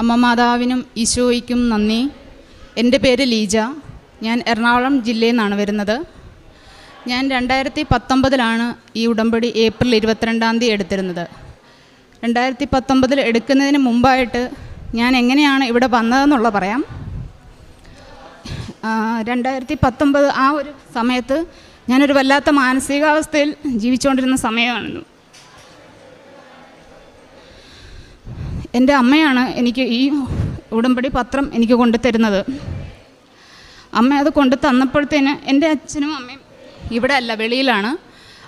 അമ്മ മാതാവിനും ഈശോയ്ക്കും നന്ദി. എന്റെ പേര് ലീജ. ഞാൻ എറണാകുളം ജില്ലയിൽ നിന്നാണ് വരുന്നത്. ഞാൻ രണ്ടായിരത്തി പത്തൊമ്പതിലാണ് ഈ ഉടമ്പടി ഏപ്രിൽ ഇരുപത്തിരണ്ടാം തീയതി എടുത്തിരുന്നത്. രണ്ടായിരത്തി പത്തൊമ്പതിൽ എടുക്കുന്നതിന് മുമ്പായിട്ട് ഞാൻ എങ്ങനെയാണ് ഇവിടെ വന്നതെന്നുള്ള പറയാം. രണ്ടായിരത്തി പത്തൊമ്പത് ആ ഒരു സമയത്ത് ഞാനൊരു വല്ലാത്ത മാനസികാവസ്ഥയിൽ ജീവിച്ചുകൊണ്ടിരുന്ന സമയമായിരുന്നു. എന്റെ അമ്മയാണ് എനിക്ക് ഈ ഉടമ്പടി പത്രം എനിക്ക് കൊണ്ടുതരുന്നത്. അമ്മ അത് കൊണ്ടു തന്നപ്പോഴത്തേന് എന്റെ അച്ഛനും അമ്മയും ഇവിടെ അല്ല വെളിയിലാണ്.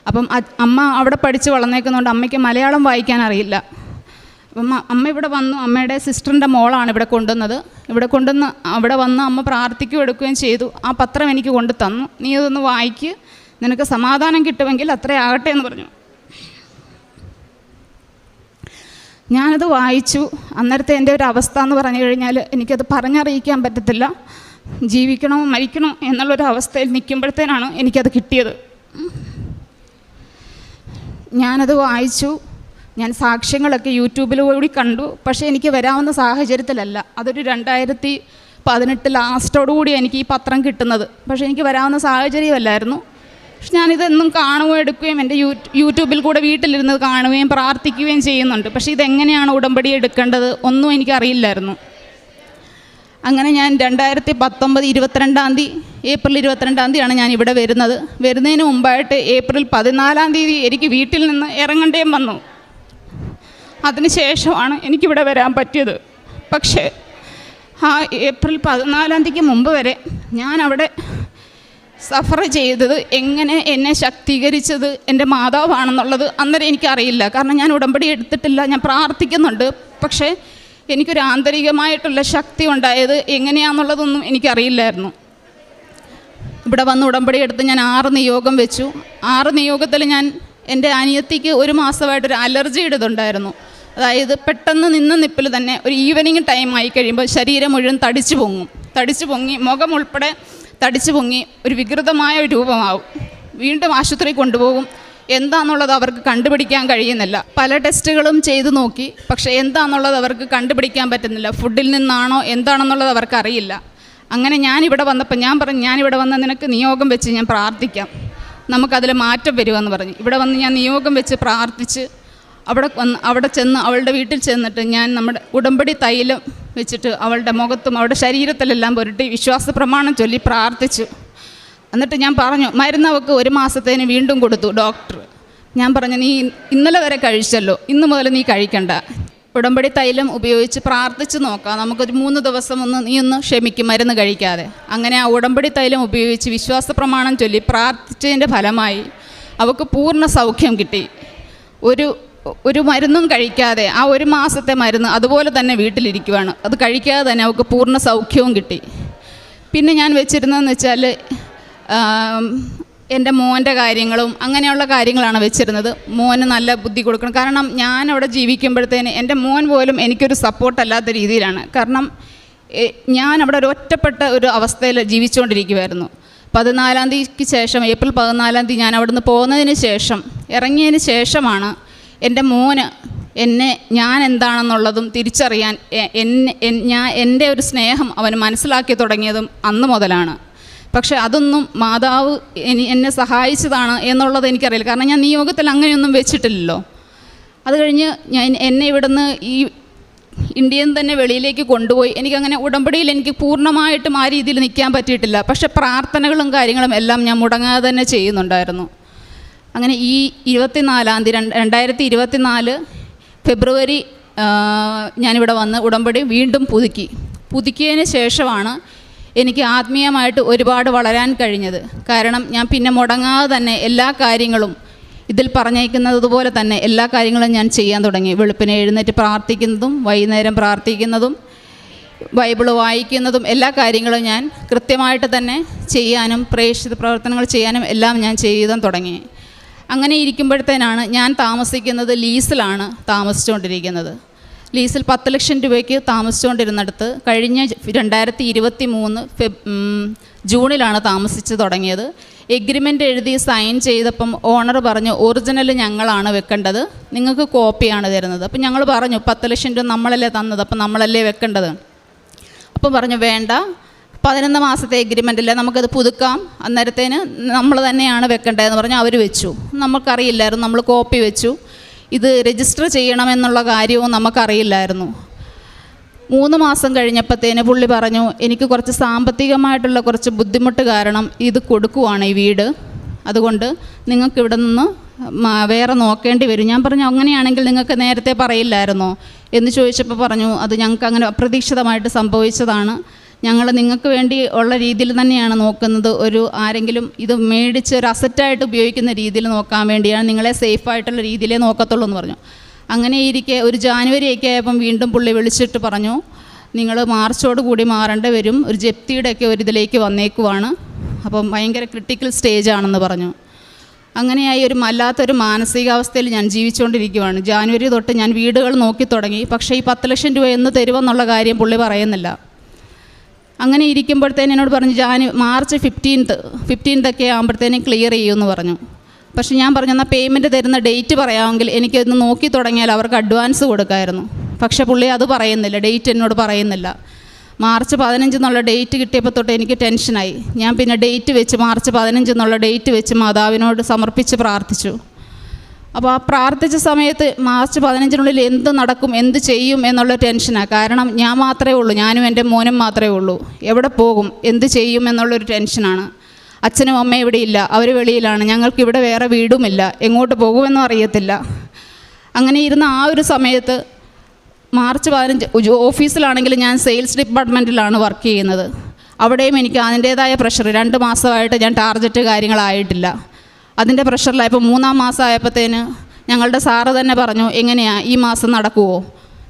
അപ്പം അമ്മ അവിടെ പഠിച്ച് വളർന്നേക്കുന്നതുകൊണ്ട് അമ്മയ്ക്ക് മലയാളം വായിക്കാൻ അറിയില്ല. അപ്പം അമ്മ ഇവിടെ വന്നു. അമ്മയുടെ സിസ്റ്ററിന്റെ മോളാണ് ഇവിടെ കൊണ്ടുവന്നത്. ഇവിടെ കൊണ്ടുവന്ന് അവിടെ വന്ന് അമ്മ പ്രാർത്ഥിക്കുകയും എടുക്കുകയും ചെയ്തു. ആ പത്രം എനിക്ക് കൊണ്ടു തന്നു നീ അതൊന്ന് വായിക്ക്. നിനക്ക് സമാധാനം കിട്ടുമെങ്കിൽ അത്രേ ആകട്ടെ എന്ന് പറഞ്ഞു. ഞാനത് വായിച്ചു. അന്നേരത്തെ എന്റെ ഒരു അവസ്ഥ എന്ന് പറഞ്ഞു കഴിഞ്ഞാൽ എനിക്കത് പറഞ്ഞറിയിക്കാൻ പറ്റത്തില്ല. ജീവിക്കണോ മരിക്കണോ എന്നുള്ളൊരു അവസ്ഥയിൽ നിൽക്കുമ്പോഴത്തേനാണ് എനിക്കത് കിട്ടിയത്. ഞാനത് വായിച്ചു. ഞാൻ സാക്ഷ്യങ്ങളൊക്കെ യൂട്യൂബിലൂടെ കണ്ടു. പക്ഷേ എനിക്ക് വരാവുന്ന സാഹചര്യത്തിലല്ല. അതൊരു രണ്ടായിരത്തി പതിനെട്ട് ലാസ്റ്റോടുകൂടി എനിക്ക് ഈ പത്രം കിട്ടുന്നത്. പക്ഷേ എനിക്ക് വരാവുന്ന സാഹചര്യമല്ലായിരുന്നു. പക്ഷെ ഞാനിതെന്നും കാണുകയും എടുക്കുകയും എന്റെ യൂട്യൂബിൽ കൂടെ വീട്ടിലിരുന്ന് കാണുകയും പ്രാർത്ഥിക്കുകയും ചെയ്യുന്നുണ്ട്. പക്ഷേ ഇതെങ്ങനെയാണ് ഉടമ്പടി എടുക്കേണ്ടത് ഒന്നും എനിക്കറിയില്ലായിരുന്നു. അങ്ങനെ ഞാൻ രണ്ടായിരത്തി പത്തൊമ്പത് ഇരുപത്തിരണ്ടാം തീയതി ഏപ്രിൽ ഇരുപത്തിരണ്ടാം തീയതിയാണ് ഞാൻ ഇവിടെ വരുന്നത്. വരുന്നതിന് മുമ്പായിട്ട് ഏപ്രിൽ പതിനാലാം തീയതി എനിക്ക് വീട്ടിൽ നിന്ന് ഇറങ്ങേണ്ടേം വന്നു. അതിനുശേഷമാണ് എനിക്കിവിടെ വരാൻ പറ്റിയത്. പക്ഷേ ആ ഏപ്രിൽ പതിനാലാം തീയതിക്ക് മുമ്പ് വരെ ഞാൻ അവിടെ സഫർ ചെയ്തത് എങ്ങനെ എന്നെ ശക്തീകരിച്ചത് എന്റെ മാതാവാണെന്നുള്ളത് അന്നേരം എനിക്കറിയില്ല. കാരണം ഞാൻ ഉടമ്പടി എടുത്തിട്ടില്ല ഞാൻ പ്രാർത്ഥിക്കുന്നുണ്ട്. പക്ഷേ എനിക്കൊരു ആന്തരികമായിട്ടുള്ള ശക്തി ഉണ്ടായത് എങ്ങനെയാണെന്നുള്ളതൊന്നും എനിക്കറിയില്ലായിരുന്നു. ഇവിടെ വന്ന് ഉടമ്പടി എടുത്ത് ഞാൻ ആറ് നിയോഗം വെച്ചു. ആറ് നിയോഗത്തിൽ ഞാൻ എന്റെ അനിയത്തിക്ക് ഒരു മാസമായിട്ടൊരു അലർജി ഇതുണ്ടായിരുന്നു അതായത് പെട്ടെന്ന് നിന്ന നിപ്പിൽ തന്നെ ഒരു ഈവനിങ് ടൈം ആയി കഴിയുമ്പോൾ ശരീരം മുഴുവൻ തടിച്ചു പൊങ്ങും. തടിച്ചു പൊങ്ങി മുഖം ഉൾപ്പെടെ തടിച്ചു പൊങ്ങി ഒരു വികൃതമായ രൂപമാവും. വീണ്ടും ആശുപത്രി കൊണ്ടുപോകും. എന്താണെന്നുള്ളത് അവർക്ക് കണ്ടുപിടിക്കാൻ കഴിയുന്നില്ല. പല ടെസ്റ്റുകളും ചെയ്തു നോക്കി. പക്ഷേ എന്താണെന്നുള്ളത് അവർക്ക് കണ്ടുപിടിക്കാൻ പറ്റുന്നില്ല. ഫുഡിൽ നിന്നാണോ എന്താണെന്നുള്ളത് അവർക്ക് അറിയില്ല അങ്ങനെ ഞാനിവിടെ വന്നപ്പോൾ ഞാൻ പറഞ്ഞു ഞാനിവിടെ വന്ന നിനക്ക് നിയോഗം വെച്ച് ഞാൻ പ്രാർത്ഥിക്കാം. നമുക്കതിൽ മാറ്റം വരുമെന്ന് പറഞ്ഞു. ഇവിടെ വന്ന് ഞാൻ നിയോഗം വെച്ച് പ്രാർത്ഥിച്ച് അവിടെ വന്ന് അവിടെ ചെന്ന് അവളുടെ വീട്ടിൽ ചെന്നിട്ട് ഞാൻ നമ്മുടെ ഉടമ്പടി തൈലം വെച്ചിട്ട് അവളുടെ മുഖത്തും അവളുടെ ശരീരത്തിലെല്ലാം പുരട്ടി വിശ്വാസ പ്രമാണം ചൊല്ലി പ്രാർത്ഥിച്ചു. എന്നിട്ട് ഞാൻ പറഞ്ഞു മരുന്ന് അവൾക്ക് ഒരു മാസത്തേന് വീണ്ടും കൊടുത്തു ഡോക്ടർ. ഞാൻ പറഞ്ഞു നീ ഇന്നലെ വരെ കഴിച്ചല്ലോ ഇന്ന് മുതൽ നീ കഴിക്കണ്ട. ഉടമ്പടി തൈലം ഉപയോഗിച്ച് പ്രാർത്ഥിച്ച് നോക്കാം. നമുക്കൊരു മൂന്ന് ദിവസം ഒന്ന് നീ ഒന്ന് ക്ഷമിക്കും മരുന്ന് കഴിക്കാതെ. അങ്ങനെ ആ ഉടമ്പടി തൈലം ഉപയോഗിച്ച് വിശ്വാസ പ്രമാണം ചൊല്ലി പ്രാർത്ഥിച്ചതിന്റെ ഫലമായി അവൾക്ക് പൂർണ സൗഖ്യം കിട്ടി. ഒരു ഒരു മരുന്നും കഴിക്കാതെ ആ ഒരു മാസത്തെ മരുന്ന് അതുപോലെ തന്നെ വീട്ടിലിരിക്കുവാണ്. അത് കഴിക്കാതെ തന്നെ അവൾക്ക് പൂർണ സൗഖ്യവും കിട്ടി. പിന്നെ ഞാൻ വെച്ചിരുന്നതെന്ന് വെച്ചാൽ എന്റെ മോന്റെ കാര്യങ്ങളും അങ്ങനെയുള്ള കാര്യങ്ങളാണ് വെച്ചിരുന്നത്. മോന് നല്ല ബുദ്ധി കൊടുക്കണം. കാരണം ഞാൻ അവിടെ ജീവിക്കുമ്പോഴത്തേന് എന്റെ മോൻ പോലും എനിക്കൊരു സപ്പോർട്ടല്ലാത്ത രീതിയിലാണ്. കാരണം ഞാൻ അവിടെ ഒരു ഒറ്റപ്പെട്ട ഒരു അവസ്ഥയിൽ ജീവിച്ചുകൊണ്ടിരിക്കുമായിരുന്നു പതിനാലാം തീയതിക്ക് ശേഷം ഏപ്രിൽ പതിനാലാം തീയതി ഞാൻ അവിടുന്ന് പോകുന്നതിന് ശേഷം ഇറങ്ങിയതിന് ശേഷമാണ് എന്റെ മോന് എന്നെ ഞാൻ എന്താണെന്നുള്ളതും തിരിച്ചറിയാൻ എന്നെ ഞാൻ എന്റെ ഒരു സ്നേഹം അവന് മനസ്സിലാക്കി തുടങ്ങിയതും അന്ന് മുതലാണ്. പക്ഷെ അതൊന്നും മാതാവ് എനി എന്നെ സഹായിച്ചതാണ് എന്നുള്ളത് എനിക്കറിയില്ല. കാരണം ഞാൻ നിയോഗത്തിൽ അങ്ങനെയൊന്നും വെച്ചിട്ടില്ലല്ലോ. അത് കഴിഞ്ഞ് ഞാൻ എന്നെ ഇവിടുന്ന് ഈ ഇന്ത്യയിൽ നിന്ന് തന്നെ വെളിയിലേക്ക് കൊണ്ടുപോയി. എനിക്കങ്ങനെ ഉടമ്പടിയിൽ എനിക്ക് പൂർണമായിട്ടും ആ രീതിയിൽ നിൽക്കാൻ പറ്റിയിട്ടില്ല. പക്ഷെ പ്രാർത്ഥനകളും കാര്യങ്ങളും എല്ലാം ഞാൻ മുടങ്ങാതെ തന്നെ ചെയ്യുന്നുണ്ടായിരുന്നു. അങ്ങനെ ഈ ഇരുപത്തിനാലാം തീയതി രണ്ട് രണ്ടായിരത്തി ഇരുപത്തിനാല് ഫെബ്രുവരി ഞാനിവിടെ വന്ന് ഉടമ്പടി വീണ്ടും പുതുക്കി. പുതുക്കിയതിന് ശേഷമാണ് എനിക്ക് ആത്മീയമായിട്ട് ഒരുപാട് വളരാൻ കഴിഞ്ഞത്. കാരണം ഞാൻ പിന്നെ മുടങ്ങാതെ തന്നെ എല്ലാ കാര്യങ്ങളും ഇതിൽ പറഞ്ഞേക്കുന്നതുപോലെ തന്നെ എല്ലാ കാര്യങ്ങളും ഞാൻ ചെയ്യാൻ തുടങ്ങി. വെളുപ്പിനെ എഴുന്നേറ്റ് പ്രാർത്ഥിക്കുന്നതും വൈകുന്നേരം പ്രാർത്ഥിക്കുന്നതും ബൈബിൾ വായിക്കുന്നതും എല്ലാ കാര്യങ്ങളും ഞാൻ കൃത്യമായിട്ട് തന്നെ ചെയ്യാനും പ്രേക്ഷിത പ്രവർത്തനങ്ങൾ ചെയ്യാനും എല്ലാം ഞാൻ ചെയ്യാൻ തുടങ്ങി. അങ്ങനെ ഇരിക്കുമ്പോഴത്തേനാണ് ഞാൻ താമസിക്കുന്നത് ലീസിലാണ് താമസിച്ചുകൊണ്ടിരിക്കുന്നത്. ലീസിൽ പത്ത് ലക്ഷം രൂപയ്ക്ക് താമസിച്ചുകൊണ്ടിരുന്നിടത്ത് കഴിഞ്ഞ രണ്ടായിരത്തി ഇരുപത്തി മൂന്ന് ഫെബ് ജൂണിലാണ് താമസിച്ച് തുടങ്ങിയത്. എഗ്രിമെന്റ് എഴുതി സൈൻ ചെയ്തപ്പം ഓണർ പറഞ്ഞു ഒറിജിനൽ ഞങ്ങളാണ് വെക്കേണ്ടത്. നിങ്ങൾക്ക് കോപ്പിയാണ് തരുന്നത്. അപ്പം ഞങ്ങൾ പറഞ്ഞു പത്ത് ലക്ഷം രൂപ നമ്മളല്ലേ തന്നത്. അപ്പം നമ്മളല്ലേ വെക്കേണ്ടത്. അപ്പം പറഞ്ഞു വേണ്ട. പതിനൊന്ന് മാസത്തെ എഗ്രിമെന്റില്ല നമുക്കത് പുതുക്കാം. അന്നേരത്തേന് നമ്മൾ തന്നെയാണ് വെക്കേണ്ടതെന്ന് പറഞ്ഞ് അവർ വെച്ചു. നമുക്കറിയില്ലായിരുന്നു നമ്മൾ കോപ്പി വെച്ചു. ഇത് രജിസ്റ്റർ ചെയ്യണമെന്നുള്ള കാര്യവും നമുക്കറിയില്ലായിരുന്നു. മൂന്ന് മാസം കഴിഞ്ഞപ്പോഴത്തേന് പുള്ളി പറഞ്ഞു എനിക്ക് കുറച്ച് സാമ്പത്തികമായിട്ടുള്ള കുറച്ച് ബുദ്ധിമുട്ട് കാരണം ഇത് കൊടുക്കുവാണ് ഈ വീട്. അതുകൊണ്ട് നിങ്ങൾക്ക് ഇവിടെ നിന്ന് വേറെ നോക്കേണ്ടി വരും. ഞാൻ പറഞ്ഞു അങ്ങനെയാണെങ്കിൽ നിങ്ങൾക്ക് നേരത്തെ പറയില്ലായിരുന്നോ? എന്ന് ചോദിച്ചപ്പോൾ പറഞ്ഞു അത് ഞങ്ങൾക്ക് അങ്ങനെ അപ്രതീക്ഷിതമായിട്ട് സംഭവിച്ചതാണ്. ഞങ്ങൾ നിങ്ങൾക്ക് വേണ്ടി ഉള്ള രീതിയിൽ തന്നെയാണ് നോക്കുന്നത്. ഒരു ആരെങ്കിലും ഇത് മേടിച്ച് ഒരു അസറ്റായിട്ട് ഉപയോഗിക്കുന്ന രീതിയിൽ നോക്കാൻ വേണ്ടിയാണ് നിങ്ങളെ സേഫായിട്ടുള്ള രീതിയിലേ നോക്കത്തുള്ളൂ എന്ന് പറഞ്ഞു. അങ്ങനെ ഇരിക്കെ ഒരു ജാനുവരി ഒക്കെ ആയപ്പം വീണ്ടും പുള്ളി വിളിച്ചിട്ട് പറഞ്ഞു നിങ്ങൾ മാർച്ചോട് കൂടി മാറേണ്ടി വരും. ഒരു ജപ്തിയുടെയൊക്കെ ഒരു ഇതിലേക്ക് വന്നേക്കുവാണ്. അപ്പം ഭയങ്കര ക്രിട്ടിക്കൽ സ്റ്റേജ് ആണെന്ന് പറഞ്ഞു. അങ്ങനെയായി ഒരു വല്ലാത്തൊരു മാനസികാവസ്ഥയിൽ ഞാൻ ജീവിച്ചുകൊണ്ടിരിക്കുവാണ്. ജാനുവരി തൊട്ട് ഞാൻ വീടുകൾ നോക്കി തുടങ്ങി. പക്ഷേ ഈ പത്ത് ലക്ഷം രൂപ എന്ന് തരുമെന്നുള്ള കാര്യം പുള്ളി പറയുന്നില്ല. അങ്ങനെ ഇരിക്കുമ്പോഴത്തേന് എന്നോട് പറഞ്ഞു ജാനു മാർച്ച് ഫിഫ്റ്റീൻത്ത് ഫിഫ്റ്റീൻത്തൊക്കെ ആകുമ്പോഴത്തേനും ക്ലിയർ ചെയ്യുമെന്ന് പറഞ്ഞു. പക്ഷെ ഞാൻ പറഞ്ഞു എന്നാൽ പേയ്മെന്റ് തരുന്ന ഡേറ്റ് പറയാമെങ്കിൽ എനിക്കൊന്ന് നോക്കി തുടങ്ങിയാൽ അവർക്ക് അഡ്വാൻസ് കൊടുക്കായിരുന്നു. പക്ഷേ പുള്ളി അത് പറയുന്നില്ല ഡേറ്റ് എന്നോട് പറയുന്നില്ല. മാർച്ച് പതിനഞ്ച് എന്നുള്ള ഡേറ്റ് കിട്ടിയപ്പോൾ തൊട്ട് എനിക്ക് ടെൻഷനായി ഞാൻ പിന്നെ ഡേറ്റ് വെച്ച് മാർച്ച് പതിനഞ്ച് എന്നുള്ള ഡേറ്റ് വെച്ച് മാതാവിനോട് സമർപ്പിച്ച് പ്രാർത്ഥിച്ചു. അപ്പോൾ ആ പ്രാർത്ഥിച്ച സമയത്ത് മാർച്ച് പതിനഞ്ചിനുള്ളിൽ എന്ത് നടക്കും എന്ത് ചെയ്യും എന്നുള്ള ടെൻഷനാണ് കാരണം ഞാൻ മാത്രമേ ഉള്ളൂ ഞാനും എന്റെ മോനും മാത്രമേ ഉള്ളൂ. എവിടെ പോകും എന്ത് ചെയ്യും എന്നുള്ളൊരു ടെൻഷനാണ്. അച്ഛനും അമ്മയും ഇവിടെ ഇല്ല അവർ വെളിയിലാണ്. ഞങ്ങൾക്ക് ഇവിടെ വേറെ വീടുമില്ല എങ്ങോട്ട് പോകുമെന്നും അറിയത്തില്ല. അങ്ങനെ ഇരുന്ന ആ ഒരു സമയത്ത് മാർച്ച് പതിനഞ്ച് ഓഫീസിലാണെങ്കിൽ ഞാൻ സെയിൽസ് ഡിപ്പാർട്ട്മെന്റിലാണ് വർക്ക് ചെയ്യുന്നത്. അവിടെയും എനിക്ക് അതിന്റേതായ പ്രഷർ രണ്ട് മാസമായിട്ട് ഞാൻ ടാർഗറ്റ് കാര്യങ്ങളായിട്ടില്ല. അതിന്റെ പ്രഷറിലായപ്പോൾ മൂന്നാം മാസം ആയപ്പോഴത്തേന് ഞങ്ങളുടെ സാറ് തന്നെ പറഞ്ഞു എങ്ങനെയാണ് ഈ മാസം നടക്കുമോ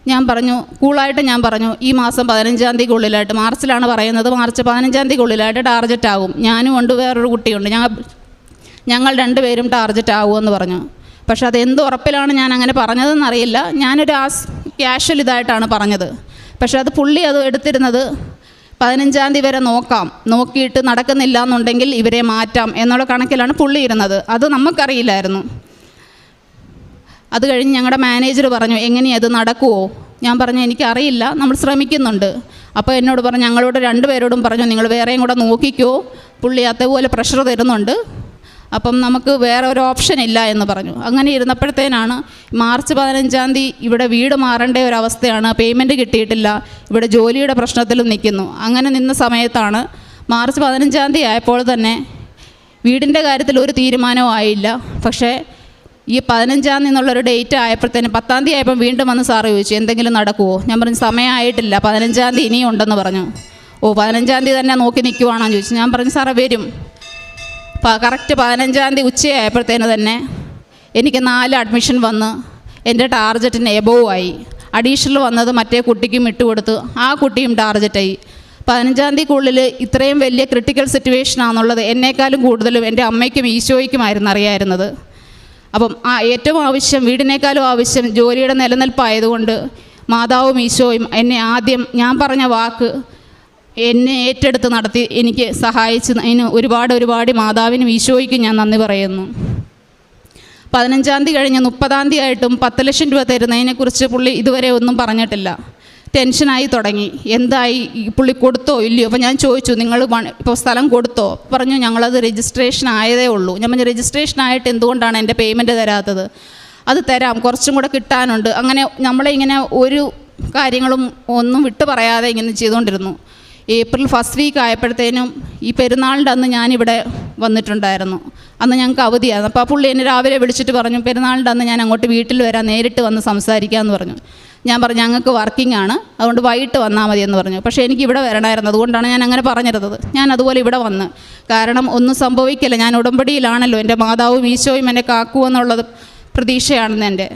ഞാൻ പറഞ്ഞു കൂളായിട്ട് ഞാൻ പറഞ്ഞു ഈ മാസം പതിനഞ്ചാം തീയതിക്കുള്ളിലായിട്ട് മാർച്ചിലാണ് പറയുന്നത് മാർച്ച് പതിനഞ്ചാം തീയതിക്കുള്ളിലായിട്ട് ടാർജറ്റ് ആകും ഞാനും ഉണ്ട് വേറൊരു കുട്ടിയുണ്ട്. ഞങ്ങൾ ഞങ്ങൾ രണ്ടുപേരും ടാർജറ്റ് ആകുമെന്ന് പറഞ്ഞു. പക്ഷെ അത് ഉറപ്പിലാണ് ഞാൻ അങ്ങനെ പറഞ്ഞതെന്നറിയില്ല. ഞാനൊരു ആസ് ക്യാഷ്വൽ ഇതായിട്ടാണ് പറഞ്ഞത്. പക്ഷെ അത് പുള്ളി അത് എടുത്തിരുന്നത് പതിനഞ്ചാം തീയതി വരെ നോക്കാം. നോക്കിയിട്ട് നടക്കുന്നില്ല എന്നുണ്ടെങ്കിൽ ഇവരെ മാറ്റാം എന്നുള്ള കണക്കിലാണ് പുള്ളി ഇരുന്നത്. അത് നമുക്കറിയില്ലായിരുന്നു. അത് കഴിഞ്ഞ് ഞങ്ങളുടെ മാനേജർ പറഞ്ഞു എങ്ങനെയത് നടക്കുമോ ഞാൻ പറഞ്ഞു എനിക്കറിയില്ല. നമ്മൾ ശ്രമിക്കുന്നുണ്ട്. അപ്പോൾ എന്നോട് പറഞ്ഞു ഞങ്ങളോട് രണ്ടുപേരോടും പറഞ്ഞു നിങ്ങൾ വേറെയും കൂടെ നോക്കിക്കോ. പുള്ളി അതേപോലെ പ്രഷർ തരുന്നുണ്ട്. അപ്പം നമുക്ക് വേറെ ഒരു ഓപ്ഷൻ ഇല്ല എന്ന് പറഞ്ഞു. അങ്ങനെ ഇരുന്നപ്പോഴത്തേനാണ് മാർച്ച് പതിനഞ്ചാം തീയതി ഇവിടെ വീട് മാറേണ്ട ഒരു അവസ്ഥയാണ്. പേയ്മെന്റ് കിട്ടിയിട്ടില്ല. ഇവിടെ ജോലിയുടെ പ്രശ്നത്തിലും നിൽക്കുന്നു. അങ്ങനെ നിന്ന സമയത്താണ് മാർച്ച് പതിനഞ്ചാം തീയതി ആയപ്പോൾ തന്നെ വീടിന്റെ കാര്യത്തിൽ ഒരു തീരുമാനവും ആയില്ല. പക്ഷേ ഈ പതിനഞ്ചാം തീയതി എന്നുള്ളൊരു ഡേറ്റ് ആയപ്പോഴത്തേന് പത്താം തീയതി ആയപ്പോൾ വീണ്ടും വന്ന് സാറ് ചോദിച്ചു എന്തെങ്കിലും നടക്കുമോ ഞാൻ പറഞ്ഞു സമയമായിട്ടില്ല. പതിനഞ്ചാം തീയതി ഇനിയും ഉണ്ടെന്ന് പറഞ്ഞു. ഓ പതിനഞ്ചാം തീയതി തന്നെ നോക്കി നിൽക്കുവാണോ? ചോദിച്ചു. ഞാൻ പറഞ്ഞു സാറേ വരും. കറക്റ്റ് പതിനഞ്ചാം തീയതി ഉച്ചയായപ്പോഴത്തേന് തന്നെ എനിക്ക് നാല് അഡ്മിഷൻ വന്ന് എന്റെ ടാർജറ്റിന് എബോവ് ആയി. അഡീഷണൽ വന്നത് മറ്റേ കുട്ടിക്കും ഇട്ടുകൊടുത്തു ആ കുട്ടിയും ടാർജറ്റായി പതിനഞ്ചാം തീയതിക്കുള്ളിൽ ഇത്രയും വലിയ ക്രിട്ടിക്കൽ സിറ്റുവേഷൻ ആണെന്നുള്ളത് എന്നേക്കാളും കൂടുതലും എന്റെ അമ്മയ്ക്കും ഈശോയ്ക്കുമായിരുന്നു അറിയായിരുന്നത്. അപ്പം ആ ഏറ്റവും ആവശ്യം വീടിനേക്കാളും ആവശ്യം ജോലിയുടെ നിലനിൽപ്പായതുകൊണ്ട് മാതാവും ഈശോയും എന്നെ ആദ്യം ഞാൻ പറഞ്ഞ വാക്ക് എന്നെ ഏറ്റെടുത്ത് നടത്തി എനിക്ക് സഹായിച്ച് അതിന് ഒരുപാട് ഒരുപാട് മാതാവിനും ഈശോയ്ക്കും ഞാൻ നന്ദി പറയുന്നു. പതിനഞ്ചാം തീയതി കഴിഞ്ഞ് മുപ്പതാം തീയതി ആയിട്ടും പത്ത് ലക്ഷം രൂപ തരുന്നതിനെക്കുറിച്ച് പുള്ളി ഇതുവരെ ഒന്നും പറഞ്ഞിട്ടില്ല. ടെൻഷനായി തുടങ്ങി. എന്തായി പുള്ളി കൊടുത്തോ ഇല്ലയോ? അപ്പോൾ ഞാൻ ചോദിച്ചു നിങ്ങൾ ഇപ്പോൾ സ്ഥലം കൊടുത്തോ? പറഞ്ഞു ഞങ്ങളത് രജിസ്ട്രേഷൻ ആയതേ ഉള്ളൂ. ഞാൻ പറഞ്ഞു രജിസ്ട്രേഷൻ ആയിട്ട് എന്തുകൊണ്ടാണ് എന്റെ പേയ്മെന്റ് തരാത്തത്? അത് തരാം കുറച്ചും കൂടെ കിട്ടാനുണ്ട്. അങ്ങനെ നമ്മളെ ഇങ്ങനെ ഒരു കാര്യങ്ങളും ഒന്നും വിട്ടു പറയാതെ ഇങ്ങനെ ചെയ്തുകൊണ്ടിരുന്നു. ഏപ്രിൽ ഫസ്റ്റ് വീക്ക് ആയപ്പോഴത്തേനും ഈ പെരുന്നാളിന്റെ അന്ന് ഞാനിവിടെ വന്നിട്ടുണ്ടായിരുന്നു. അന്ന് ഞങ്ങൾക്ക് അവധിയായിരുന്നു. അപ്പോൾ ആ പുള്ളി എന്നെ രാവിലെ വിളിച്ചിട്ട് പറഞ്ഞു പെരുന്നാളിന്റെ അന്ന് ഞാൻ അങ്ങോട്ട് വീട്ടിൽ വരാം നേരിട്ട് വന്ന് സംസാരിക്കാമെന്ന് പറഞ്ഞു. ഞാൻ പറഞ്ഞു ഞങ്ങൾക്ക് വർക്കിംഗ് ആണ്. അതുകൊണ്ട് വൈകിട്ട് വന്നാൽ മതി എന്ന് പറഞ്ഞു. പക്ഷേ എനിക്ക് ഇവിടെ വരണമായിരുന്നു. അതുകൊണ്ടാണ് ഞാൻ അങ്ങനെ പറഞ്ഞിരുന്നത്. ഞാൻ അതുപോലെ ഇവിടെ വന്ന്. കാരണം ഒന്നും സംഭവിക്കില്ല. ഞാൻ ഉടമ്പടിയിലാണല്ലോ. എന്റെ മാതാവും ഈശോയും എന്നെ കാക്കുമെന്നുള്ളത് പ്രതീക്ഷയാണെന്ന് എന്റെ.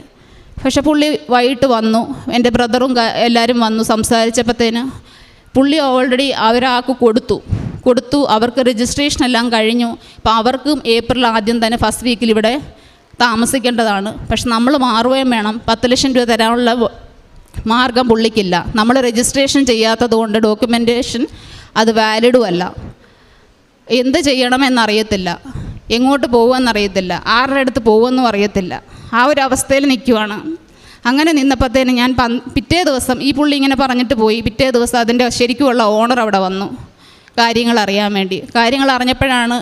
പക്ഷെ പുള്ളി വൈകിട്ട് വന്നു. എന്റെ ബ്രദറും എല്ലാവരും വന്നു സംസാരിച്ചപ്പോഴത്തേന് പുള്ളി ഓൾറെഡി അവരാൾക്ക് കൊടുത്തു. കൊടുത്തു അവർക്ക് രജിസ്ട്രേഷൻ എല്ലാം കഴിഞ്ഞു. അപ്പോൾ അവർക്കും ഏപ്രിൽ ആദ്യം തന്നെ ഫസ്റ്റ് വീക്കിൽ ഇവിടെ താമസിക്കേണ്ടതാണ്. പക്ഷെ നമ്മൾ മാറുകയും വേണം. പത്ത് ലക്ഷം രൂപ തരാനുള്ള മാർഗം പുള്ളിക്കില്ല. നമ്മൾ രജിസ്ട്രേഷൻ ചെയ്യാത്തത് കൊണ്ട് ഡോക്യുമെന്റേഷൻ അത് വാലിഡും അല്ല. എന്ത് ചെയ്യണമെന്നറിയത്തില്ല. എങ്ങോട്ട് പോകുമെന്നറിയത്തില്ല ആരുടെ അടുത്ത് പോകുമെന്നും അറിയത്തില്ല. ആ ഒരു അവസ്ഥയിൽ നിൽക്കുവാണ്. അങ്ങനെ നിന്നപ്പോഴത്തേന് ഞാൻ പിറ്റേ ദിവസം ഈ പുള്ളി ഇങ്ങനെ പറഞ്ഞിട്ട് പോയി. പിറ്റേ ദിവസം അതിന്റെ ശരിക്കുമുള്ള ഓണർ അവിടെ വന്നു. കാര്യങ്ങൾ അറിയാൻ വേണ്ടി. കാര്യങ്ങൾ അറിഞ്ഞപ്പോഴാണ്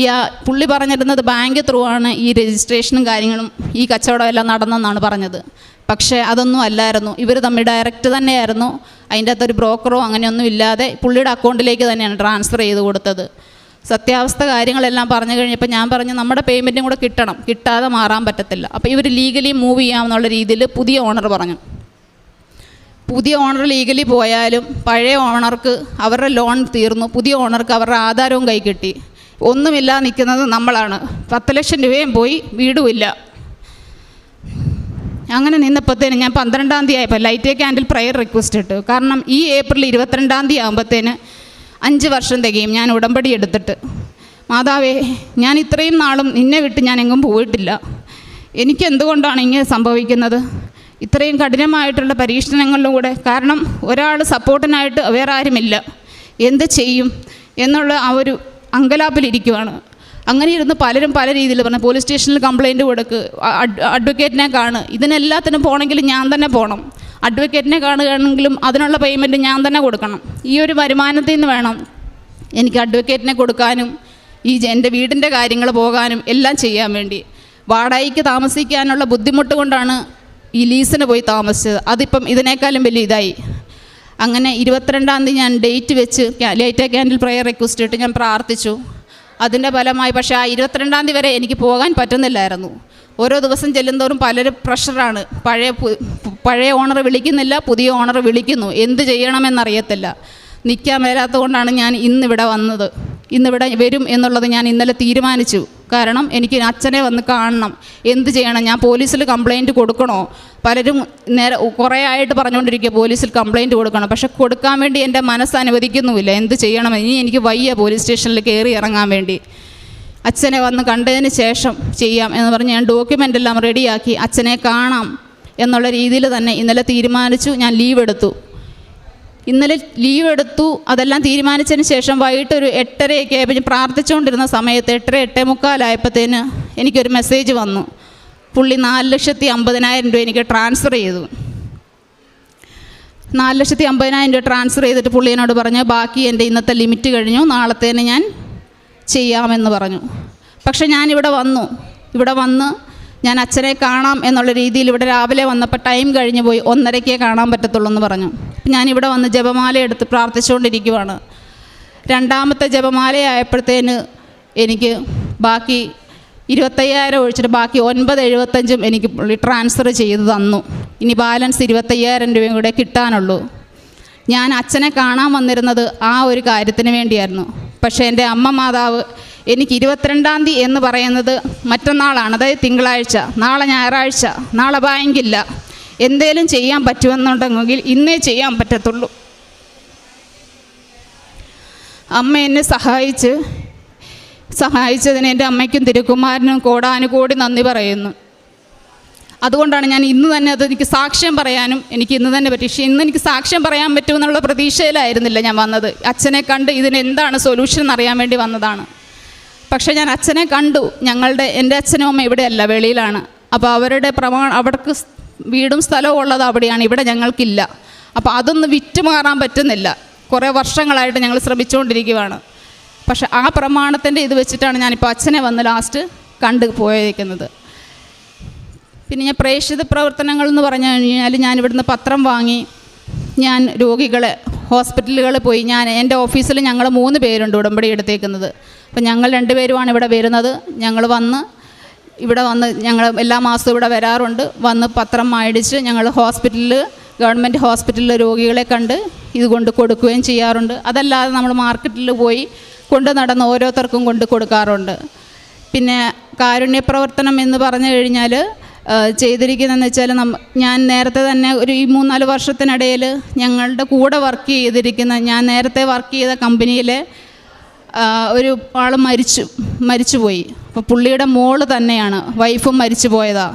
ഈ ആ പുള്ളി പറഞ്ഞിരുന്നത് ബാങ്ക് ത്രൂ ആണ് ഈ രജിസ്ട്രേഷനും കാര്യങ്ങളും ഈ കച്ചവടം എല്ലാം നടന്നെന്നാണ് പറഞ്ഞത്. പക്ഷേ അതൊന്നും അല്ലായിരുന്നു. ഇവർ തമ്മിൽ ഡയറക്റ്റ് തന്നെയായിരുന്നു. അതിന്റെ അകത്തൊരു ബ്രോക്കറോ അങ്ങനെയൊന്നും ഇല്ലാതെ പുള്ളിയുടെ അക്കൗണ്ടിലേക്ക് തന്നെയാണ് ട്രാൻസ്ഫർ ചെയ്ത് കൊടുത്തത്. സത്യാവസ്ഥ കാര്യങ്ങളെല്ലാം പറഞ്ഞു കഴിഞ്ഞപ്പോൾ ഞാൻ പറഞ്ഞു നമ്മുടെ പേയ്മെന്റും കൂടെ കിട്ടണം. കിട്ടാതെ മാറാൻ പറ്റത്തില്ല. അപ്പോൾ ഇവർ ലീഗലി മൂവ് ചെയ്യാമെന്നുള്ള രീതിയിൽ പുതിയ ഓണർ പറഞ്ഞു. പുതിയ ഓണർ ലീഗലി പോയാലും പഴയ ഓണർക്ക് അവരുടെ ലോൺ തീർന്നു. പുതിയ ഓണർക്ക് അവരുടെ ആധാരവും കൈ കിട്ടി. ഒന്നുമില്ല നിൽക്കുന്നത് നമ്മളാണ്. പത്ത് ലക്ഷം രൂപയും പോയി വീടുമില്ല അങ്ങനെ നിന്നപ്പോഴത്തേന് ഞാൻ പന്ത്രണ്ടാം തീയതി ആയപ്പോൾ ലൈറ്റ് ക്യാൻഡിൽ പ്രയർ റിക്വസ്റ്റ് ഇട്ടു. കാരണം ഈ ഏപ്രിൽ ഇരുപത്തിരണ്ടാം തീയതി ആകുമ്പോഴത്തേന് അഞ്ച് വർഷം തികയും ഞാൻ ഉടമ്പടി എടുത്തിട്ട്. മാതാവേ ഞാൻ ഇത്രയും നാളും നിന്നെ വിട്ട് ഞാൻ എങ്ങും പോയിട്ടില്ല. എനിക്ക് എന്തുകൊണ്ടാണ് ഇങ്ങനെ സംഭവിക്കുന്നത്? ഇത്രയും കഠിനമായിട്ടുള്ള പരീക്ഷണങ്ങളിലൂടെ കാരണം ഒരാൾ സപ്പോർട്ടിനായിട്ട് വേറെ ആരുമില്ല എന്ത് ചെയ്യും? എന്നുള്ള ആ ഒരു അങ്കലാപ്പിലിരിക്കുവാണ് അങ്ങനെ ഇരുന്ന് പലരും പല രീതിയിൽ പറഞ്ഞു. പോലീസ് സ്റ്റേഷനിൽ കംപ്ലൈന്റ് കൊടുക്ക്. അഡ് അഡ്വക്കേറ്റിനെ കാണ്. ഇതിനെല്ലാത്തിനും പോകണമെങ്കിൽ ഞാൻ തന്നെ പോകണം അഡ്വക്കേറ്റിനെ കാണുകയാണെങ്കിലും അതിനുള്ള പേയ്മെന്റ് ഞാൻ തന്നെ കൊടുക്കണം. ഈ ഒരു വരുമാനത്തിൽ നിന്ന് വേണം എനിക്ക് അഡ്വക്കേറ്റിനെ കൊടുക്കാനും ഈ എന്റെ വീടിന്റെ കാര്യങ്ങൾ പോകാനും എല്ലാം ചെയ്യാൻ വേണ്ടി. വാടകയ്ക്ക് താമസിക്കാനുള്ള ബുദ്ധിമുട്ട് കൊണ്ടാണ് ഈ ലീസിന് പോയി താമസിച്ചത്. അതിപ്പം ഇതിനേക്കാളും വലിയ ഇതായി. അങ്ങനെ ഇരുപത്തിരണ്ടാം തീയതി ഞാൻ ഡേറ്റ് വെച്ച് ലൈറ്റ് ക്യാൻഡിൽ പ്രയർ റിക്വസ്റ്റ് ഇട്ട് ഞാൻ പ്രാർത്ഥിച്ചു. അതിന്റെ ഫലമായി പക്ഷേ ആ ഇരുപത്തിരണ്ടാം തീയതി വരെ എനിക്ക് പോകാൻ പറ്റുന്നില്ലായിരുന്നു. ഓരോ ദിവസം ചെല്ലുന്തോറും പലരും പ്രഷറാണ് പഴയ പഴയ ഓണർ വിളിക്കുന്നില്ല പുതിയ ഓണർ വിളിക്കുന്നു. എന്ത് ചെയ്യണമെന്നറിയത്തില്ല. നിൽക്കാൻ വരാത്തത് കൊണ്ടാണ് ഞാൻ ഇന്നിവിടെ വന്നത്. ഇന്നിവിടെ വരും എന്നുള്ളത് ഞാൻ ഇന്നലെ തീരുമാനിച്ചു. കാരണം എനിക്ക് അച്ഛനെ വന്ന് കാണണം. എന്ത് ചെയ്യണം? ഞാൻ പോലീസിൽ കംപ്ലൈന്റ് കൊടുക്കണോ? പലരും നേരെ കുറേ ആയിട്ട് പറഞ്ഞുകൊണ്ടിരിക്കുക പോലീസിൽ കംപ്ലൈന്റ് കൊടുക്കണം. പക്ഷെ കൊടുക്കാൻ വേണ്ടി എന്റെ മനസ്സ് അനുവദിക്കുന്നുമില്ല. എന്ത് ചെയ്യണം? ഇനി എനിക്ക് വയ്യ പോലീസ് സ്റ്റേഷനിൽ കയറി ഇറങ്ങാൻ വേണ്ടി. അച്ഛനെ വന്ന് കണ്ടതിന് ശേഷം ചെയ്യാം എന്ന് പറഞ്ഞ് ഞാൻ ഡോക്യുമെന്റ് എല്ലാം റെഡിയാക്കി അച്ഛനെ കാണാം. എന്നുള്ള രീതിയിൽ തന്നെ ഇന്നലെ തീരുമാനിച്ചു ഞാൻ ലീവ് എടുത്തു. ഇന്നലെ ലീവ് എടുത്തു അതെല്ലാം തീരുമാനിച്ചതിന് ശേഷം വൈകിട്ട് ഒരു എട്ടരയൊക്കെ ആയപ്പോൾ പ്രാർത്ഥിച്ചുകൊണ്ടിരുന്ന സമയത്ത് എട്ടര എട്ടേ മുക്കാലായപ്പോഴത്തേന് എനിക്കൊരു മെസ്സേജ് വന്നു. പുള്ളി നാല് ലക്ഷത്തി അമ്പതിനായിരം രൂപ എനിക്ക് ട്രാൻസ്ഫർ ചെയ്തു. നാല് ലക്ഷത്തി അമ്പതിനായിരം രൂപ ട്രാൻസ്ഫർ ചെയ്തിട്ട് പുള്ളി എന്നോട് പറഞ്ഞു ബാക്കി എന്റെ ഇന്നത്തെ ലിമിറ്റ് കഴിഞ്ഞു നാളത്തേന് ഞാൻ ചെയ്യാമെന്ന് പറഞ്ഞു. പക്ഷെ ഞാനിവിടെ വന്നു. ഇവിടെ വന്ന് ഞാൻ അച്ഛനെ കാണാം എന്നുള്ള രീതിയിൽ ഇവിടെ രാവിലെ വന്നപ്പോൾ ടൈം കഴിഞ്ഞു പോയി. ഒന്നരയ്ക്കേ കാണാൻ പറ്റത്തുള്ളൂ എന്ന് പറഞ്ഞു. ഞാൻ ഇവിടെ വന്ന് ജപമാല എടുത്ത് പ്രാർത്ഥിച്ചുകൊണ്ടിരിക്കുവാണ്. രണ്ടാമത്തെ ജപമാലയായപ്പോഴത്തേന് എനിക്ക് ബാക്കി ഇരുപത്തയ്യായിരം ഒഴിച്ചിട്ട് ബാക്കി ഒൻപത് എഴുപത്തഞ്ചും എനിക്ക് പുള്ളി ട്രാൻസ്ഫർ ചെയ്ത് തന്നു. ഇനി ബാലൻസ് ഇരുപത്തയ്യായിരം രൂപയും കൂടെ കിട്ടാനുള്ളൂ. ഞാൻ അച്ഛനെ കാണാൻ വന്നിരുന്നത് ആ ഒരു കാര്യത്തിന് വേണ്ടിയായിരുന്നു. പക്ഷേ എന്റെ അമ്മ മാതാവ് എനിക്ക് ഇരുപത്തിരണ്ടാം തീയതി എന്ന് പറയുന്നത് മറ്റന്നാളാണ്. അതായത് തിങ്കളാഴ്ച. നാളെ ഞായറാഴ്ച. നാളെ ബാങ്കില്ല. എന്തേലും ചെയ്യാൻ പറ്റുമെന്നുണ്ടെങ്കിൽ ഇന്നേ ചെയ്യാൻ പറ്റത്തുള്ളൂ. അമ്മ എന്നെ സഹായിച്ച് സഹായിച്ചതിന് എന്റെ അമ്മയ്ക്കും തിരുക്കുമാരനും കോടാനുകോടി നന്ദി പറയുന്നു. അതുകൊണ്ടാണ് ഞാൻ ഇന്ന് തന്നെ അത് എനിക്ക് സാക്ഷ്യം പറയാനും എനിക്ക് ഇന്ന് തന്നെ പറ്റി. പക്ഷേ ഇന്ന് എനിക്ക് സാക്ഷ്യം പറയാൻ പറ്റുമെന്നുള്ള പ്രതീക്ഷയിലായിരുന്നില്ല ഞാൻ വന്നത്. അച്ഛനെ കണ്ട് ഇതിന് എന്താണ് സൊല്യൂഷൻ എന്നറിയാൻ വേണ്ടി വന്നതാണ്. പക്ഷേ ഞാൻ അച്ഛനെ കണ്ടു. ഞങ്ങളുടെ എന്റെ അച്ഛനും അമ്മ ഇവിടെയല്ല വെളിയിലാണ്. അപ്പോൾ അവരുടെ പ്രമാണം അവർക്ക് വീടും സ്ഥലവും ഉള്ളത് അവിടെയാണ്. ഇവിടെ ഞങ്ങൾക്കില്ല. അപ്പോൾ അതൊന്ന് വിറ്റ് മാറാൻ പറ്റുന്നില്ല. കുറേ വർഷങ്ങളായിട്ട് ഞങ്ങൾ ശ്രമിച്ചുകൊണ്ടിരിക്കുകയാണ് പക്ഷേ ആ പ്രമാണത്തിന്റെ ഇത് വെച്ചിട്ടാണ് ഞാനിപ്പോൾ അച്ഛനെ വന്ന് ലാസ്റ്റ് കണ്ടു പോയിരിക്കുന്നത് പിന്നെ ഞാൻ പ്രേക്ഷിത പ്രവർത്തനങ്ങൾ എന്ന് പറഞ്ഞു കഴിഞ്ഞാൽ ഞാൻ ഇവിടുന്ന് പത്രം വാങ്ങി. ഞാൻ രോഗികളെ ഹോസ്പിറ്റലുകളിൽ പോയി ഞാൻ എന്റെ ഓഫീസിൽ ഞങ്ങൾ മൂന്ന് പേരുണ്ട് ഉടമ്പടി എടുത്തേക്കുന്നത്. അപ്പം ഞങ്ങൾ രണ്ടുപേരുമാണ് ഇവിടെ വരുന്നത്. ഞങ്ങൾ വന്ന് ഇവിടെ വന്ന് ഞങ്ങൾ എല്ലാ മാസവും ഇവിടെ വരാറുണ്ട്. വന്ന് പത്രം മേടിച്ച് ഞങ്ങൾ ഹോസ്പിറ്റലിൽ ഗവൺമെന്റ് ഹോസ്പിറ്റലിൽ രോഗികളെ കണ്ട് ഇത് കൊണ്ട് കൊടുക്കുകയും ചെയ്യാറുണ്ട്. അതല്ലാതെ നമ്മൾ മാർക്കറ്റിൽ പോയി കൊണ്ട് നടന്ന് ഓരോരുത്തർക്കും കൊണ്ട് കൊടുക്കാറുണ്ട്. പിന്നെ കാരുണ്യ പ്രവർത്തനം എന്ന് പറഞ്ഞു കഴിഞ്ഞാൽ ചെയ്തിരിക്കുന്നതെന്ന് വെച്ചാൽ ഞാൻ നേരത്തെ തന്നെ ഒരു ഈ മൂന്നാൽ വർഷത്തിനിടയിൽ ഞങ്ങളുടെ കൂടെ വർക്ക് ചെയ്തിരിക്കുന്ന ഞാൻ നേരത്തെ വർക്ക് ചെയ്ത കമ്പനിയിലെ ഒരു ആൾ മരിച്ചു മരിച്ചുപോയി. അപ്പോൾ പുള്ളിയുടെ മോൾ തന്നെയാണ് വൈഫും മരിച്ചു പോയതാ.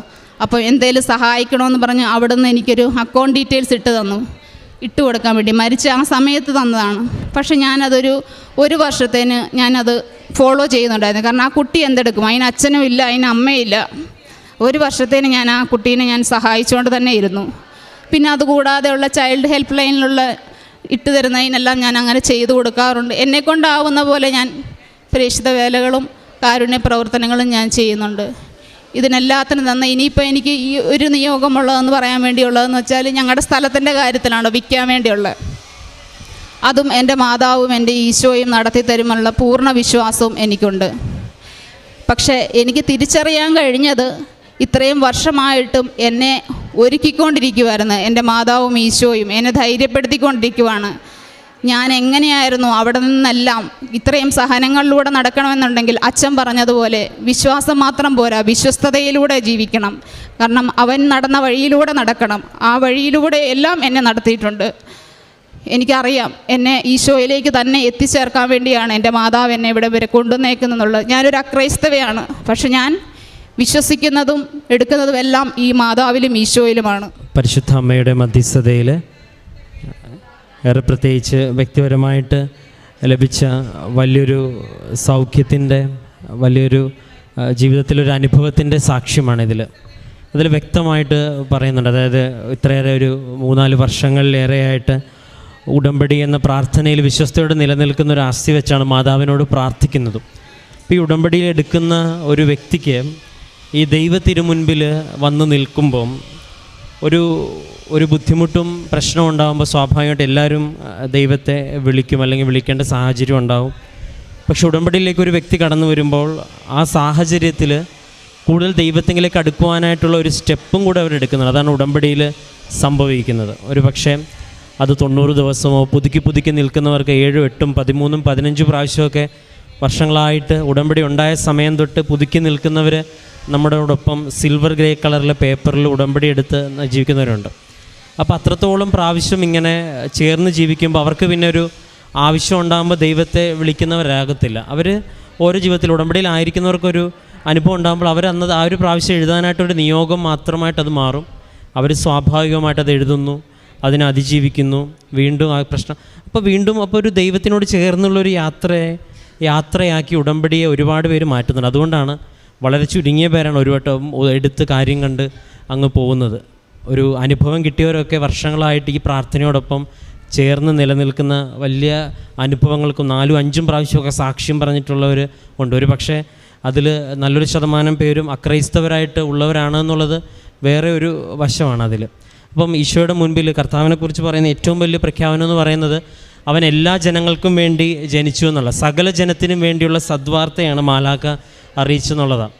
അപ്പോൾ എന്തേലും സഹായിക്കണമെന്ന് പറഞ്ഞ് അവിടുന്ന് എനിക്കൊരു അക്കൗണ്ട് ഡീറ്റെയിൽസ് ഇട്ട് തന്നു. ഇട്ട് കൊടുക്കാൻ വേണ്ടി മരിച്ച ആ സമയത്ത് തന്നതാണ്. പക്ഷെ ഞാനതൊരു ഒരു വർഷത്തേന് ഞാനത് ഫോളോ ചെയ്യുന്നുണ്ടായിരുന്നു. കാരണം ആ കുട്ടി എന്തെടുക്കും? അതിന് അച്ഛനും ഇല്ല അതിന് അമ്മയില്ല ഒരു വർഷത്തേന് ഞാൻ ആ കുട്ടീനെ ഞാൻ സഹായിച്ചുകൊണ്ട് തന്നെ ഇരുന്നു. പിന്നെ അതുകൂടാതെയുള്ള ചൈൽഡ് ഹെൽപ്പ് ലൈനിലുള്ള ഇട്ട് തരുന്നതിനെല്ലാം ഞാൻ അങ്ങനെ ചെയ്തു കൊടുക്കാറുണ്ട്. എന്നെക്കൊണ്ടാവുന്ന പോലെ ഞാൻ പ്രേക്ഷിത വേലകളും കാരുണ്യ പ്രവർത്തനങ്ങളും ഞാൻ ചെയ്യുന്നുണ്ട്. ഇതിനെല്ലാത്തിനും തന്ന ഇനിയിപ്പോൾ എനിക്ക് ഈ ഒരു നിയോഗമുള്ളതെന്ന് പറയാൻ വേണ്ടിയുള്ളതെന്ന് വെച്ചാൽ ഞങ്ങളുടെ സ്ഥലത്തിന്റെ കാര്യത്തിലാണ് വിൽക്കാൻ വേണ്ടിയുള്ളത്. അതും എന്റെ മാതാവും എന്റെ ഈശോയും നടത്തി തരുമെന്നുള്ള പൂർണ വിശ്വാസവും എനിക്കുണ്ട്. പക്ഷേ എനിക്ക് തിരിച്ചറിയാൻ കഴിഞ്ഞത് ഇത്രയും വർഷമായിട്ടും എന്നെ ഒരുക്കിക്കൊണ്ടിരിക്കുമായിരുന്നു എന്റെ മാതാവും ഈശോയും എന്നെ ധൈര്യപ്പെടുത്തിക്കൊണ്ടിരിക്കുവാണ്. ഞാൻ എങ്ങനെയായിരുന്നു അവിടെ നിന്നെല്ലാം ഇത്രയും സഹനങ്ങളിലൂടെ നടക്കണമെന്നുണ്ടെങ്കിൽ അച്ഛൻ പറഞ്ഞതുപോലെ വിശ്വാസം മാത്രം പോരാ വിശ്വസ്തതയിലൂടെ ജീവിക്കണം. കാരണം അവൻ നടന്ന വഴിയിലൂടെ നടക്കണം. ആ വഴിയിലൂടെ എല്ലാം എന്നെ നടത്തിയിട്ടുണ്ട്. എനിക്കറിയാം എന്നെ ഈശോയിലേക്ക് തന്നെ എത്തിച്ചേർക്കാൻ വേണ്ടിയാണ് എന്റെ മാതാവ് എന്നെ ഇവിടെ വരെ കൊണ്ടുവന്നേക്കുന്നുള്ളത് ഞാനൊരു അക്രൈസ്തവയാണ്. പക്ഷെ ഞാൻ വിശ്വസിക്കുന്നതും എടുക്കുന്നതും എല്ലാം ഈ മാതാവിലും ഈശോയിലുമാണ്. പരിശുദ്ധ അമ്മയുടെ മധ്യസ്ഥതയിൽ ഏറെ പ്രത്യേകിച്ച് വ്യക്തിപരമായിട്ട് ലഭിച്ച വലിയൊരു സൗഖ്യത്തിന്റെ വലിയൊരു ജീവിതത്തിലൊരു അനുഭവത്തിന്റെ സാക്ഷ്യമാണിതിൽ അതിൽ വ്യക്തമായിട്ട് പറയുന്നുണ്ട്. അതായത് ഇത്രയേറെ ഒരു മൂന്നാൽ വർഷങ്ങളിലേറെയായിട്ട് ഉടമ്പടി എന്ന പ്രാർത്ഥനയിൽ വിശ്വസ്തയോടെ നിലനിൽക്കുന്ന ഒരു ആസ്തി വെച്ചാണ് മാതാവിനോട് പ്രാർത്ഥിക്കുന്നതും. അപ്പോൾ ഈ ഉടമ്പടിയിൽ എടുക്കുന്ന ഒരു വ്യക്തിക്ക് ഈ ദൈവ തിരുമുൻപിൽ വന്ന് നിൽക്കുമ്പം ഒരു ഒരു ബുദ്ധിമുട്ടും പ്രശ്നവും ഉണ്ടാകുമ്പോൾ സ്വാഭാവികമായിട്ട് എല്ലാവരും ദൈവത്തെ വിളിക്കും അല്ലെങ്കിൽ വിളിക്കേണ്ട സാഹചര്യം ഉണ്ടാവും. പക്ഷെ ഉടമ്പടിയിലേക്ക് ഒരു വ്യക്തി കടന്നു വരുമ്പോൾ ആ സാഹചര്യത്തിൽ കൂടുതൽ ദൈവത്തെങ്കിലേക്ക് അടുക്കുവാനായിട്ടുള്ള ഒരു സ്റ്റെപ്പും കൂടെ അവർ എടുക്കുന്നുണ്ട്. അതാണ് ഉടമ്പടിയിൽ സംഭവിക്കുന്നത്. ഒരു പക്ഷേ അത് തൊണ്ണൂറ് ദിവസമോ പുതുക്കി പുതുക്കി നിൽക്കുന്നവർക്ക് ഏഴും എട്ടും പതിമൂന്നും പതിനഞ്ചും പ്രാവശ്യമൊക്കെ വർഷങ്ങളായിട്ട് ഉടമ്പടി ഉണ്ടായ സമയം തൊട്ട് പുതുക്കി നിൽക്കുന്നവർ നമ്മളോടൊപ്പം സിൽവർ ഗ്രേ കളറിലെ പേപ്പറിൽ ഉടമ്പടി എടുത്ത് ജീവിക്കുന്നവരുണ്ട്. അപ്പോൾ അത്രത്തോളം പ്രാവശ്യം ഇങ്ങനെ ചേർന്ന് ജീവിക്കുമ്പോൾ അവർക്ക് പിന്നെ ഒരു ആവശ്യം ഉണ്ടാകുമ്പോൾ ദൈവത്തെ വിളിക്കുന്നവരാകത്തില്ല. അവർ ഓരോ ജീവിതത്തിൽ ഉടമ്പടിയിലായിരിക്കുന്നവർക്കൊരു അനുഭവം ഉണ്ടാകുമ്പോൾ അവർ അന്ന് ആ ഒരു പ്രാവശ്യം എഴുതാനായിട്ടൊരു നിയോഗം മാത്രമായിട്ട് അത് മാറും. അവർ സ്വാഭാവികമായിട്ട് അത് എഴുതുന്നു അതിനെ അതിജീവിക്കുന്നു വീണ്ടും ആ പ്രശ്നം. അപ്പോൾ വീണ്ടും അപ്പോൾ ഒരു ദൈവത്തിനോട് ചേർന്നുള്ളൊരു യാത്രയെ യാത്രയാക്കി ഉടമ്പടിയെ ഒരുപാട് പേര് മാറ്റുന്നുണ്ട്. അതുകൊണ്ടാണ് വളരെ ചുരുങ്ങിയ പേരാണ് ഒരു വട്ടം എടുത്ത് കാര്യം കണ്ട് അങ്ങ് പോകുന്നത്. ഒരു അനുഭവം കിട്ടിയവരൊക്കെ വർഷങ്ങളായിട്ട് ഈ പ്രാർത്ഥനയോടൊപ്പം ചേർന്ന് നിലനിൽക്കുന്ന വലിയ അനുഭവങ്ങൾക്കും നാലും അഞ്ചും പ്രാവശ്യമൊക്കെ സാക്ഷ്യം പറഞ്ഞിട്ടുള്ളവർ ഉണ്ട്. ഒരു പക്ഷേ അതിൽ നല്ലൊരു ശതമാനം പേരും അക്രൈസ്തവരായിട്ട് ഉള്ളവരാണ് എന്നുള്ളത് വേറെ ഒരു വശമാണ് അതിൽ അപ്പം ഈശോയുടെ മുൻപിൽ കർത്താവിനെക്കുറിച്ച് പറയുന്ന ഏറ്റവും വലിയ പ്രഖ്യാപനം എന്ന് പറയുന്നത് അവൻ എല്ലാ ജനങ്ങൾക്കും വേണ്ടി ജനിച്ചു എന്നുള്ള സകല ജനത്തിനും വേണ്ടിയുള്ള സദ്വാർത്തയാണ് മാലാക്ക അറിയിച്ചെന്നുള്ളതാണ്.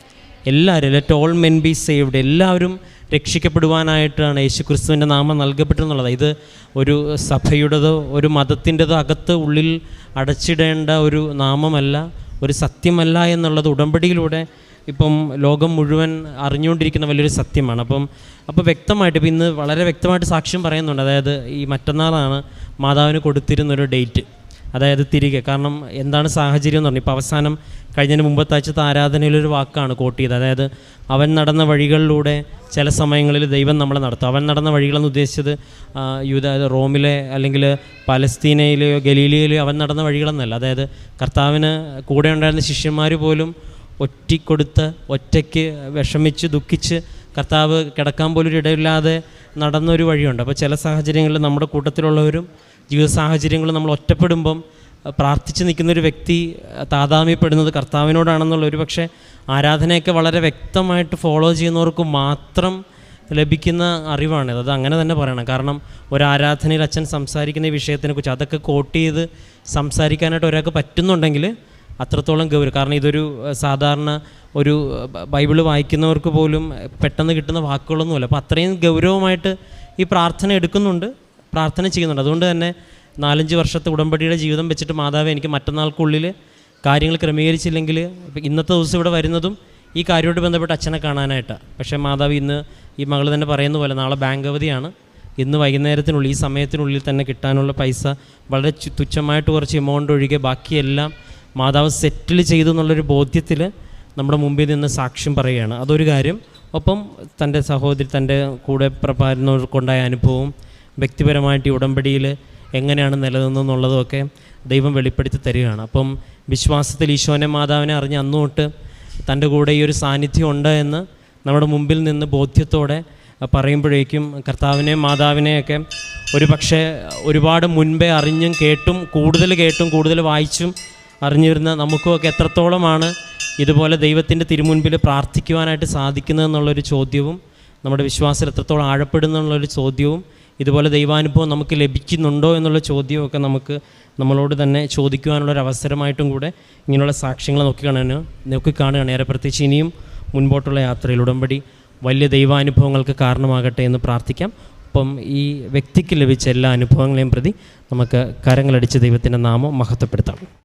എല്ലാവരും let all men be saved എല്ലാവരും രക്ഷിക്കപ്പെടുവാനായിട്ടാണ് യേശു ക്രിസ്തുവിന്റെ നാമം നൽകപ്പെട്ടെന്നുള്ളത് ഇത് ഒരു സഭയുടേതോ ഒരു മതത്തിന്റെതോ അകത്ത് ഉള്ളിൽ അടച്ചിടേണ്ട ഒരു നാമമല്ല ഒരു സത്യമല്ല എന്നുള്ളത് ഉടമ്പടിയിലൂടെ ഇപ്പം ലോകം മുഴുവൻ അറിഞ്ഞുകൊണ്ടിരിക്കുന്ന വലിയൊരു സത്യമാണ്. അപ്പം അപ്പോൾ വ്യക്തമായിട്ട് ഇപ്പം ഇന്ന് വളരെ വ്യക്തമായിട്ട് സാക്ഷ്യം പറയുന്നുണ്ട്. അതായത് ഈ മറ്റന്നാളാണ് മാതാവിന് കൊടുത്തിരുന്നൊരു ഡേറ്റ്. അതായത് തിരികെ. കാരണം എന്താണ് സാഹചര്യം എന്ന് പറഞ്ഞു ഇപ്പോൾ അവസാനം കഴിഞ്ഞതിന് മുമ്പത്തെ ആഴ്ചത്തെ ആരാധനയിലൊരു വാക്കാണ് കോട്ട് ചെയ്തത് അതായത് അവൻ നടന്ന വഴികളിലൂടെ ചില സമയങ്ങളിൽ ദൈവം നമ്മളെ നടത്തും. അവൻ നടന്ന വഴികളെന്ന് ഉദ്ദേശിച്ചത് യൂത റോമിലെ അല്ലെങ്കിൽ പലസ്തീനയിലെയോ ഗലീലിയയിലെയോ അവൻ നടന്ന വഴികളെന്നല്ല. അതായത് കർത്താവിന് കൂടെ ഉണ്ടായിരുന്ന ശിഷ്യന്മാർ പോലും ഒറ്റിക്കൊടുത്ത് ഒറ്റയ്ക്ക് വിഷമിച്ച് ദുഃഖിച്ച് കർത്താവ് കിടക്കാൻ പോലും ഇടയില്ലാതെ നടന്നൊരു വഴിയുണ്ട്. അപ്പോൾ ചില സാഹചര്യങ്ങളിൽ നമ്മുടെ കൂട്ടത്തിലുള്ളവരും ജീവിത സാഹചര്യങ്ങൾ നമ്മൾ ഒറ്റപ്പെടുമ്പം പ്രാർത്ഥിച്ച് നിൽക്കുന്ന ഒരു വ്യക്തി താതാമ്യപ്പെടുന്നത് കർത്താവിനോടാണെന്നുള്ള ഒരു പക്ഷേ ആരാധനയൊക്കെ വളരെ വ്യക്തമായിട്ട് ഫോളോ ചെയ്യുന്നവർക്ക് മാത്രം ലഭിക്കുന്ന അറിവാണിത് അത് അങ്ങനെ തന്നെ പറയണം. കാരണം ഒരു ആരാധനയിൽ അച്ഛൻ സംസാരിക്കുന്ന ഈ വിഷയത്തിനെക്കുറിച്ച് അതൊക്കെ കോട്ട് ചെയ്ത് സംസാരിക്കാനായിട്ട് ഒരാൾക്ക് പറ്റുന്നുണ്ടെങ്കിൽ അത്രത്തോളം ഗൗരവം. കാരണം ഇതൊരു സാധാരണ ഒരു ബൈബിൾ വായിക്കുന്നവർക്ക് പോലും പെട്ടെന്ന് കിട്ടുന്ന വാക്കുകളൊന്നുമല്ല. അപ്പോൾ അത്രയും ഗൗരവമായിട്ട് ഈ പ്രാർത്ഥന എടുക്കുന്നുണ്ട്. പ്രാർത്ഥന ചെയ്യുന്നുണ്ട്. അതുകൊണ്ട് തന്നെ നാലഞ്ച് വർഷത്തെ ഉടമ്പടിയുടെ ജീവിതം വെച്ചിട്ട് മാതാവ് എനിക്ക് മറ്റന്നാൾക്കുള്ളിൽ കാര്യങ്ങൾ ക്രമീകരിച്ചില്ലെങ്കിൽ ഇന്നത്തെ ദിവസം ഇവിടെ വരുന്നതും ഈ കാര്യമായിട്ട് ബന്ധപ്പെട്ട് അച്ഛനെ കാണാനായിട്ടാണ് പക്ഷേ മാതാവ് ഇന്ന് ഈ മകൾ തന്നെ പറയുന്ന പോലെ നാളെ ബാങ്ക് അവധിയാണ്. ഇന്ന് വൈകുന്നേരത്തിനുള്ളിൽ ഈ സമയത്തിനുള്ളിൽ തന്നെ കിട്ടാനുള്ള പൈസ വളരെ തുച്ഛമായിട്ട് കുറച്ച് എമൗണ്ട് ഒഴികെ ബാക്കിയെല്ലാം മാതാവ് സെറ്റിൽ ചെയ്തു എന്നുള്ളൊരു ബോധ്യത്തിൽ നമ്മുടെ മുമ്പിൽ നിന്ന് സാക്ഷ്യം പറയുകയാണ്. അതൊരു കാര്യം. ഒപ്പം തന്റെ സഹോദരി തന്റെ കൂടെ പ്രഭാരുന്നവർക്കുണ്ടായ അനുഭവവും വ്യക്തിപരമായിട്ട് ഈ ഉടമ്പടിയിൽ എങ്ങനെയാണ് നിലനിന്നതെന്നുള്ളതുമൊക്കെ ദൈവം വെളിപ്പെടുത്തി തരികയാണ്. അപ്പം വിശ്വാസത്തിൽ ഈശോനെ മാതാവിനെ അറിഞ്ഞ് അന്നു തൊട്ട് തന്റെ കൂടെ ഈ ഒരു സാന്നിധ്യം ഉണ്ട് എന്ന് നമ്മുടെ മുമ്പിൽ നിന്ന് ബോധ്യത്തോടെ പറയുമ്പോഴേക്കും കർത്താവിനെയും മാതാവിനെയൊക്കെ ഒരു പക്ഷേ ഒരുപാട് മുൻപേ അറിഞ്ഞും കേട്ടും കൂടുതൽ കേട്ടും കൂടുതൽ വായിച്ചും അറിഞ്ഞിരുന്ന നമുക്കുമൊക്കെ എത്രത്തോളമാണ് ഇതുപോലെ ദൈവത്തിന്റെ തിരുമുൻപിൽ പ്രാർത്ഥിക്കുവാനായിട്ട് സാധിക്കുന്നതെന്നുള്ളൊരു ചോദ്യവും നമ്മുടെ വിശ്വാസത്തിൽ എത്രത്തോളം ആഴപ്പെടുന്നുള്ളൊരു ചോദ്യവും ഇതുപോലെ ദൈവാനുഭവം നമുക്ക് ലഭിക്കുന്നുണ്ടോ എന്നുള്ള ചോദ്യമൊക്കെ നമുക്ക് നമ്മളോട് തന്നെ ചോദിക്കുവാനുള്ളൊരു അവസരമായിട്ടും കൂടെ ഇങ്ങനെയുള്ള സാക്ഷ്യങ്ങൾ നോക്കിക്കാണാൻ നോക്കിക്കാണുകയാണ് ഏറെ പ്രത്യേകിച്ച് ഇനിയും മുൻപോട്ടുള്ള യാത്രയിൽ ഉടമ്പടി വലിയ ദൈവാനുഭവങ്ങൾക്ക് കാരണമാകട്ടെ എന്ന് പ്രാർത്ഥിക്കാം. അപ്പം ഈ വ്യക്തിക്ക് ലഭിച്ച എല്ലാ അനുഭവങ്ങളെയും പ്രതി നമുക്ക് കരങ്ങളടിച്ച് ദൈവത്തിന്റെ നാമം മഹത്വപ്പെടുത്താം.